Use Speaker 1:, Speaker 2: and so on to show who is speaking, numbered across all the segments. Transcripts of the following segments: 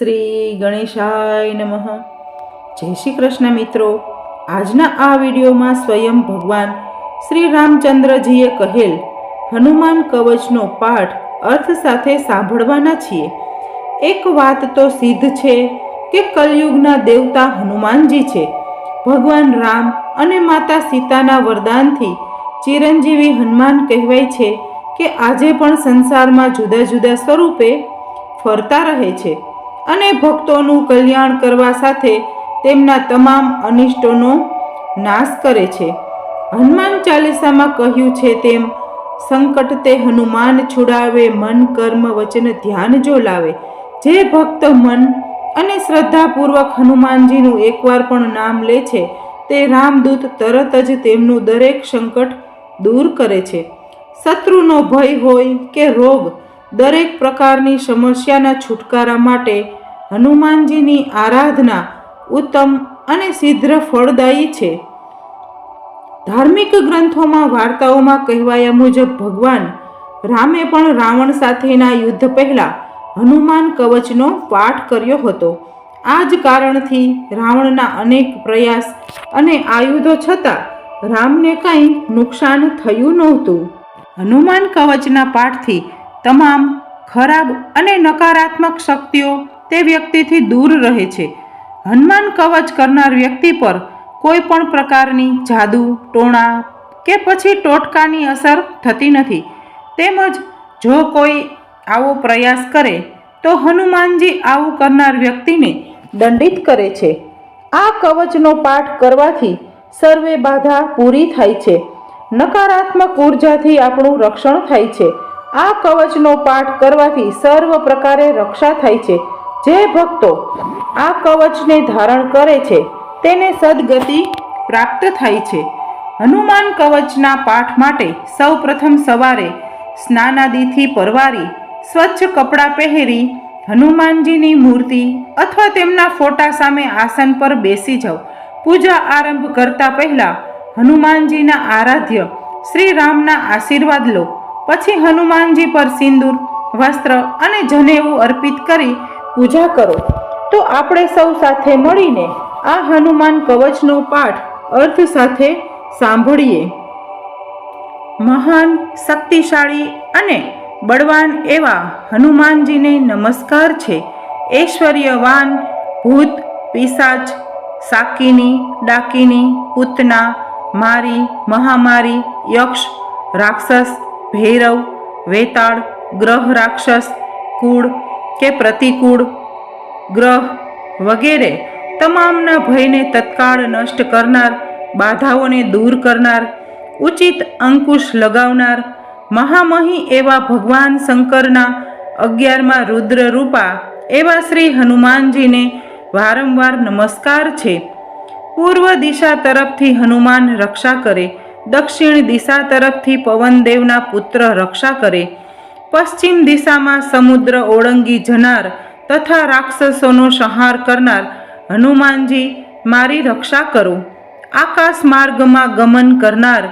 Speaker 1: શ્રી ગણેશાય નમઃ. જય શ્રી કૃષ્ણ મિત્રો. આજના આ વિડીયોમાં સ્વયં ભગવાન શ્રી રામચંદ્રજીએ કહેલ હનુમાન કવચનો પાઠ અર્થ સાથે સાંભળવાના છીએ. એક વાત તો સિદ્ધ છે કે કલયુગના દેવતા હનુમાનજી છે. ભગવાન રામ અને માતા સીતાના વરદાનથી ચિરંજીવી હનુમાન કહેવાય છે કે આજે પણ સંસારમાં જુદા જુદા સ્વરૂપે ફરતા રહે છે. અને ભક્તોનું કલ્યાણ કરવા સાથે તેમના તમામ અનિષ્ટોનો નાશ કરે છે. હનુમાન ચાલીસામાં કહ્યું છે તેમ, સંકટ તે હનુમાન છુડાવે, મન કર્મ વચન ધ્યાન જો લાવે. જે ભક્ત મન અને શ્રદ્ધાપૂર્વક હનુમાનજીનું એકવાર પણ નામ લે છે, તે રામદૂત તરત જ તેમનું દરેક સંકટ દૂર કરે છે. શત્રુનો ભય હોય કે રોગ દરેક પ્રકારની સમસ્યાના છુટકારા માટે હનુમાનજીની આરાધના ઉત્તમ અને સિદ્ધ ફળદાયી છે. ધાર્મિક ગ્રંથોમાં વાર્તાઓમાં કહેવાયા મુજબ ભગવાન રામે પણ રાવણ સાથેના યુદ્ધ પહેલાં હનુમાન કવચનો પાઠ કર્યો હતો. આ જ કારણથી રાવણના અનેક પ્રયાસ અને આયુધો છતાં રામને કંઈ નુકસાન થયું નહોતું. હનુમાન કવચના પાઠથી તમામ ખરાબ અને નકારાત્મક શક્તિઓ તે વ્યક્તિથી દૂર રહે છે. હનુમાન કવચ કરનાર વ્યક્તિ પર કોઈ પણ પ્રકારની જાદુ, ટોણા કે પછી ટોટકાની અસર થતી નથી. તેમજ જો કોઈ આવો પ્રયાસ કરે, તો હનુમાનજી આવું કરનાર વ્યક્તિને દંડિત કરે છે. આ કવચનો પાઠ કરવાથી સર્વે બાધા પૂરી થાય છે. નકારાત્મક ઉર્જાથી આપણું રક્ષણ થાય છે. આ કવચનો પાઠ કરવાથી સર્વ પ્રકારે રક્ષા થાય છે. જે ભક્તો આ કવચને ધારણ કરે છે, તેને સદગતિ પ્રાપ્ત થાય છે. હનુમાન કવચના પાઠ માટે સૌ પ્રથમ સવારે સ્નાનાદિથી પરવારી, સ્વચ્છ કપડાં પહેરી, હનુમાનજીની મૂર્તિ અથવા તેમના ફોટા સામે આસન પર બેસી જાઓ પૂજા આરંભ કરતા પહેલાં હનુમાનજીના આરાધ્ય શ્રી રામના આશીર્વાદ લો. પછી હનુમાનજી પર સિંદૂર, વસ્ત્ર અને જનેવું અર્પિત કરી પૂજા કરો. તો આપણે સૌ સાથે મળીને આ હનુમાન કવચનો પાઠ અર્થ સાથે સાંભળીએ. મહાન, શક્તિશાળી અને બળવાન એવા હનુમાનજીને નમસ્કાર છે. ઐશ્વર્યવાન, ભૂત, પિશાચ, સાકીની, ડાકીની, પૂતના, મારી, મહામારી, યક્ષ, રાક્ષસ, ભૈરવ, વેતાળ, ગ્રહ રાક્ષસ, કૂળ કે પ્રતિકૂળ? ગ્રહ વગેરે તમામના ભયને તત્કાળ નષ્ટ કરનાર, બાધાઓને દૂર કરનાર, ઉચિત અંકુશ લગાવનાર, મહામહી એવા ભગવાન શંકરના અગિયારમાં રુદ્ર રૂપા એવા શ્રી હનુમાનજીને વારંવાર નમસ્કાર છે. પૂર્વ દિશા તરફથી હનુમાન રક્ષા કરે, દક્ષિણ દિશા તરફથી પવનદેવના પુત્ર રક્ષા કરે પશ્ચિમ દિશામાં સમુદ્ર ઓળંગી જનાર તથા રાક્ષસોનો સંહાર કરનાર હનુમાનજી મારી રક્ષા કરો. આકાશ માર્ગમાં ગમન કરનાર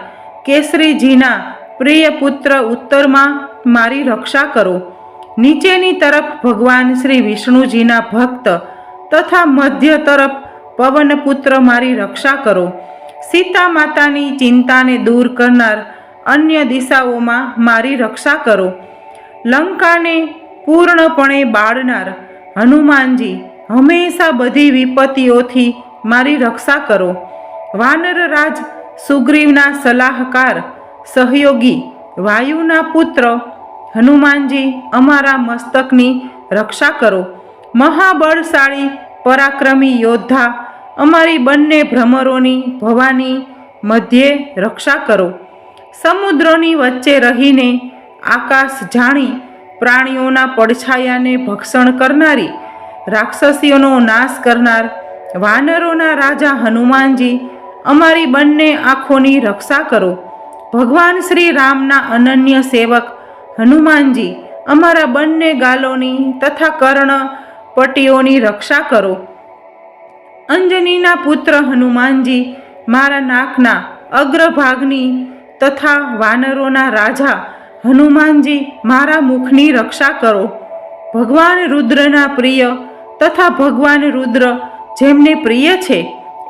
Speaker 1: કેસરીજીના પ્રિય પુત્ર ઉત્તરમાં મારી રક્ષા કરો. નીચેની તરફ ભગવાન શ્રી વિષ્ણુજીના ભક્ત તથા મધ્ય તરફ પવનપુત્ર મારી રક્ષા કરો. સીતા માતાની ચિંતાને દૂર કરનાર અન્ય દિશાઓમાં મારી રક્ષા કરો. લંકાને પૂર્ણપણે બાળનાર. હનુમાનજી, હંમેશા બધી વિપત્તિઓથી મારી રક્ષા કરો. વાનર રાજ સુગ્રીવના સલાહકાર, સહયોગી, વાયુના પુત્ર, હનુમાનજી અમારા મસ્તકની રક્ષા કરો. મહાબળશાળી પરાક્રમી યોદ્ધા, અમારી બંને ભ્રમરોની ભવાની મધ્યે રક્ષા કરો. સમુદ્રોની વચ્ચે રહીને આકાશ જાણી પ્રાણીઓના પડછાયાને ભક્ષણ કરનારી, રાક્ષસીઓનો નાશ કરનાર, વાનરોના રાજા હનુમાનજી, અમારી બંને આંખોની રક્ષા કરો. ભગવાન શ્રી રામના અનન્ય સેવક હનુમાનજી, અમારા બંને ગાલોની તથા કર્ણ પટીઓની રક્ષા કરો. અંજનીના પુત્ર હનુમાનજી, મારા નાકના અગ્રભાગની તથા વાનરોના રાજા હનુમાનજી, મારા મુખની રક્ષા કરો. ભગવાન રુદ્રના પ્રિય તથા ભગવાન રુદ્ર જેમને પ્રિય છે,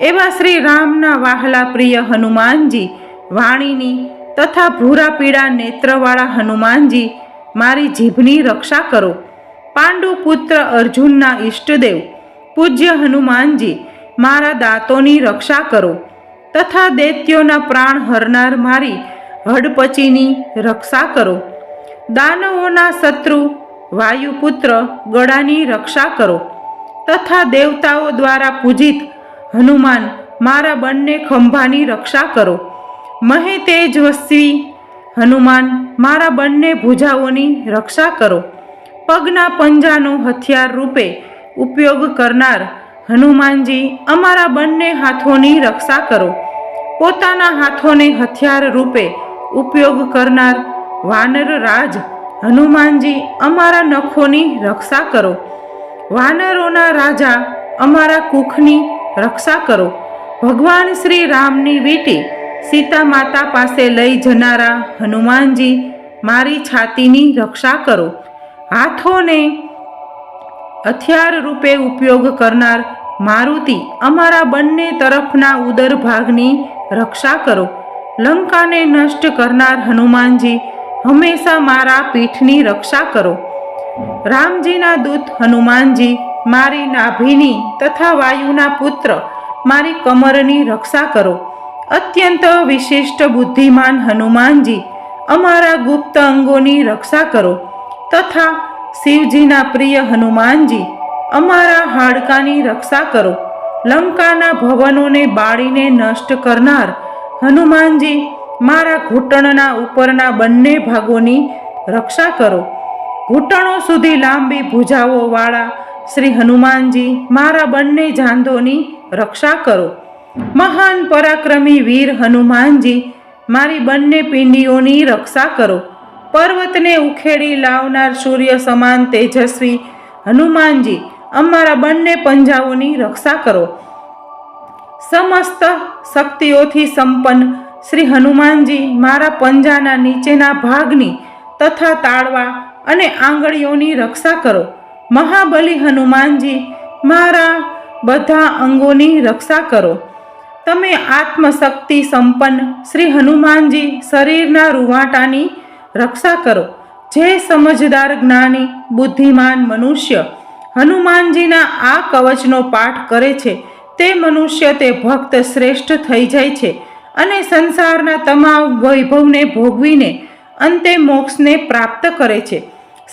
Speaker 1: એવા શ્રી રામના વાહલા પ્રિય હનુમાનજી, વાણીની તથા ભૂરા પીળા નેત્રવાળા હનુમાનજી, મારી જીભની રક્ષા કરો. પાંડુ પુત્ર અર્જુનના ઈષ્ટદેવ, પૂજ્ય હનુમાનજી, મારા દાંતોની રક્ષા કરો. તથા દૈત્યોના પ્રાણ હરનાર મારી હડપચીની રક્ષા કરો. દાનવોના શત્રુ, વાયુપુત્ર, ગળાની રક્ષા કરો. તથા દેવતાઓ દ્વારા પૂજિત હનુમાન, મારા બંને ખંભાની રક્ષા કરો. મહે તેજસ્વી હનુમાન, મારા બંને ભુજાઓની રક્ષા કરો. પગના પંજાનો હથિયાર રૂપે ઉપયોગ કરનાર હનુમાનજી અમારા બંને હાથોની રક્ષા કરો. પોતાના હાથોને હથિયાર રૂપે ઉપયોગ કરનાર વાનર રાજ, હનુમાનજી અમારા નખોની રક્ષા કરો. વાનરોના રાજા અમારા કુખની રક્ષા કરો. ભગવાન શ્રી રામની વીટી સીતા માતા પાસે લઈ જનારા હનુમાનજી મારી છાતીની રક્ષા કરો. હાથોને હથિયાર રૂપે ઉપયોગ કરનાર મારુતિ અમારા બંને તરફના ઉદર ભાગની રક્ષા કરો. લંકાને નષ્ટ કરનાર હનુમાનજી, હંમેશા મારા પીઠની રક્ષા કરો. રામજીના દૂત હનુમાનજી, મારી નાભીની તથા વાયુના પુત્ર, મારી કમરની રક્ષા કરો. અત્યંત વિશિષ્ટ બુદ્ધિમાન હનુમાનજી, અમારા ગુપ્ત અંગોની રક્ષા કરો. તથા શિવજીના પ્રિય હનુમાનજી, અમારા હાડકાની રક્ષા કરો. લંકાના ભવનોને બાળીને નષ્ટ કરનાર હનુમાનજી, મારા ઘૂંટણના ઉપરના બંને ભાગોની રક્ષા કરો. ઘૂંટણો સુધી લાંબી ભૂજાઓવાળા શ્રી હનુમાનજી મારા બંને જાંધોની રક્ષા કરો. મહાન પરાક્રમી વીર હનુમાનજી મારી બંને પિંડીઓની રક્ષા કરો. પર્વતને ઉખેડી લાવનાર સૂર્ય સમાન તેજસ્વી હનુમાનજી, અમારા બંને પંજાઓની રક્ષા કરો. સમસ્ત શક્તિઓથી સંપન્ન. શ્રી હનુમાનજી મારા પંજાના નીચેના ભાગની તથા તાળવા અને આંગળીઓની રક્ષા કરો. મહાબલી હનુમાનજી મારા બધા અંગોની રક્ષા કરો. તમે આત્મશક્તિ સંપન્ન. શ્રી હનુમાનજી શરીરના રૂવાટાની રક્ષા કરો. જે સમજદાર જ્ઞાની, બુદ્ધિમાન મનુષ્ય હનુમાનજીના આ કવચનો પાઠ કરે છે તે મનુષ્ય તે ભક્ત શ્રેષ્ઠ થઈ જાય છે અને સંસારના તમામ વૈભવને ભોગવીને અંતે મોક્ષને પ્રાપ્ત કરે છે.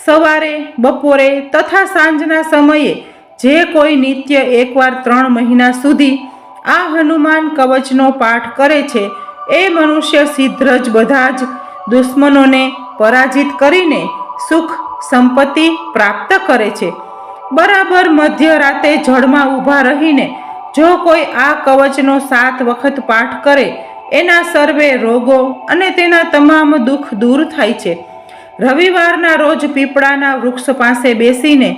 Speaker 1: સવારે, બપોરે તથા સાંજના સમયે જે કોઈ નિત્ય એકવાર ત્રણ મહિના સુધી આ હનુમાન કવચનો પાઠ કરે છે, એ મનુષ્ય સિદ્ધ જ બધા જ દુશ્મનોને પરાજિત કરીને સુખ, સંપત્તિ પ્રાપ્ત કરે છે. બરાબર મધ્યરાતે જળમાં ઊભા રહીને જો કોઈ આ કવચનો સાત વખત પાઠ કરે, એના સર્વે રોગો અને તેના તમામ દુઃખ દૂર થાય છે. રવિવારના રોજ પીપળાના વૃક્ષ પાસે બેસીને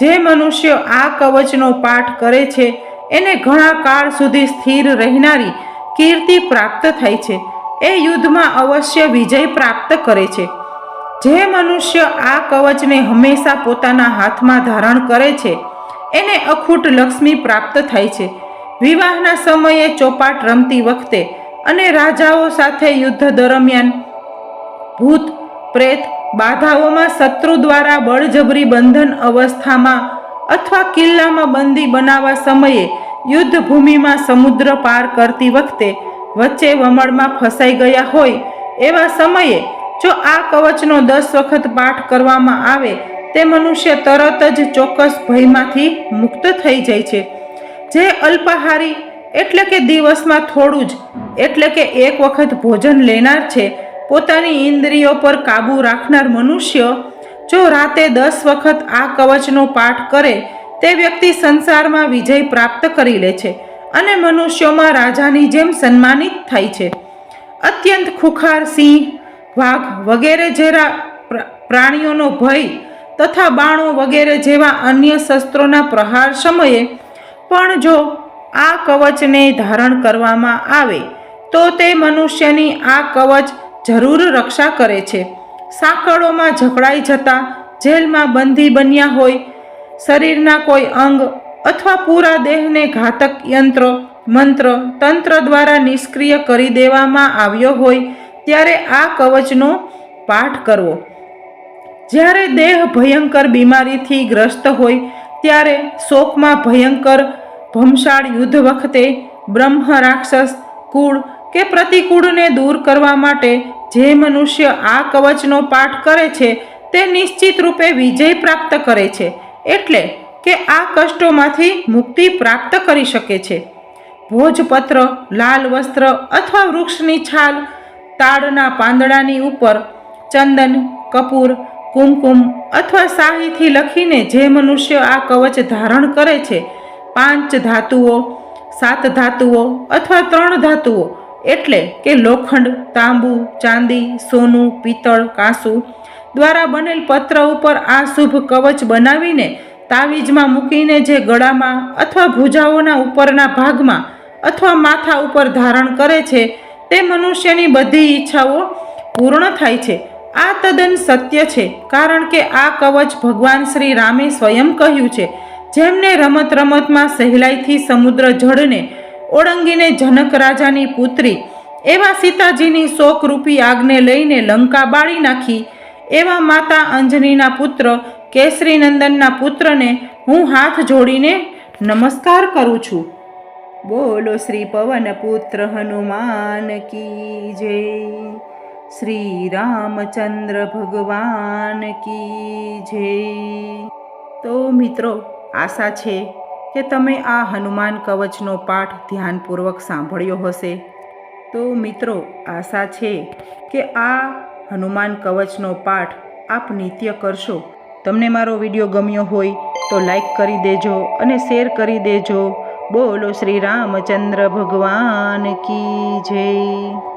Speaker 1: જે મનુષ્ય આ કવચનો પાઠ કરે છે, એને ઘણા કાળ સુધી સ્થિર રહેનારી કીર્તિ પ્રાપ્ત થાય છે. એ યુદ્ધમાં અવશ્ય વિજય પ્રાપ્ત કરે છે. જે મનુષ્ય આ કવચને હંમેશા પોતાના હાથમાં ધારણ કરે છે, એને અખૂટ લક્ષ્મી પ્રાપ્ત થાય છે. વિવાહના સમયે ચોપાટ રમતી વખતે અને રાજાઓ સાથે યુદ્ધ દરમિયાન ભૂત, પ્રેત, બાધાઓમાં શત્રુ દ્વારા બળજબરી બંધન અવસ્થામાં અથવા કિલ્લામાં બંદી બનાવવા સમયે યુદ્ધ ભૂમિમાં સમુદ્ર પાર કરતી વખતે વચ્ચે વમળમાં ફસાઈ ગયા હોય એવા સમયે જો આ કવચનો દસ વખત પાઠ કરવામાં આવે, તે મનુષ્ય તરત જ ચોક્કસ ભયમાંથી મુક્ત થઈ જાય છે. જે અલ્પાહારી એટલે કે દિવસમાં થોડું જ, એટલે કે એક વખત ભોજન લેનાર છે, પોતાની ઇન્દ્રિયો પર કાબૂ રાખનાર મનુષ્ય, જો રાતે દસ વખત આ કવચનો પાઠ કરે, તે વ્યક્તિ સંસારમાં વિજય પ્રાપ્ત કરી લે છે અને મનુષ્યોમાં રાજાની જેમ સન્માનિત થાય છે. અત્યંત ખુખાર સિંહ, વાઘ વગેરે જેવા પ્રાણીઓનો ભય તથા બાણો વગેરે જેવા અન્ય શસ્ત્રોના પ્રહાર સમયે પણ જો આ કવચને ધારણ કરવામાં આવે, તો તે મનુષ્યની આ કવચ જરૂર રક્ષા કરે છે. સાંકળોમાં જકડાઈ જતા, જેલમાં બંધી બન્યા હોય, શરીરના કોઈ અંગ અથવા પૂરા દેહને ઘાતક યંત્ર, મંત્ર, તંત્ર દ્વારા નિષ્ક્રિય કરી દેવામાં આવ્યો હોય, ત્યારે આ કવચનો પાઠ કરવો. જ્યારે દેહ ભયંકર બીમારીથી ગ્રસ્ત હોય ત્યારે શોકમાં ભયંકર ભમશાળ યુદ્ધ વખતે બ્રહ્મ રાક્ષસ કુળ કે પ્રતિકૂળને દૂર કરવા માટે જે મનુષ્ય આ કવચનો પાઠ કરે છે તે નિશ્ચિત રૂપે વિજય પ્રાપ્ત કરે છે. એટલે કે આ કષ્ટોમાંથી મુક્તિ પ્રાપ્ત કરી શકે છે. ભોજપત્ર, લાલ વસ્ત્ર અથવા વૃક્ષની છાલ, તાડના પાંદડાની ઉપર ચંદન, કપૂર કુમકુમ અથવા શાહીથી લખીને જે મનુષ્ય આ કવચ ધારણ કરે છે, પાંચ ધાતુઓ, સાત ધાતુઓ અથવા ત્રણ ધાતુઓ, એટલે કે લોખંડ, તાંબુ, ચાંદી, સોનું, પિત્તળ, કાંસુ, દ્વારા બનેલ પત્ર ઉપર આ શુભ કવચ બનાવીને તાવીજમાં મૂકીને જે ગળામાં અથવા ભુજાઓના ઉપરના ભાગમાં અથવા માથા ઉપર ધારણ કરે છે, તે મનુષ્યની બધી ઈચ્છાઓ પૂર્ણ થાય છે. આ તદ્દન સત્ય છે, કારણ કે આ કવચ ભગવાન શ્રી રામે સ્વયં કહ્યું છે. જેમને રમત રમતમાં સહેલાઈથી સમુદ્ર જળને ઓળંગીને જનક રાજાની પુત્રી એવા સીતાજીની શોકરૂપી આગને લઈને લંકા બાળી નાખી. એવા માતા અંજનીના પુત્ર કેસરી નંદનના પુત્રને હું હાથ જોડીને નમસ્કાર કરું છું. બોલો શ્રી પવન પુત્ર હનુમાન કી જય. શ્રી રામચંદ્ર ભગવાન કી જય. તો મિત્રો, આશા છે કે તમે આ હનુમાન કવચનો પાઠ ધ્યાનપૂર્વક સાંભળ્યો હશે. તો મિત્રો, આશા છે કે આ હનુમાન કવચનો પાઠ આપ નિત્ય કરશો. તમને મારો વીડિયો ગમ્યો હોય તો લાઈક કરી દેજો અને શેર કરી દેજો. બોલો શ્રી રામચંદ્ર ભગવાન કી જય.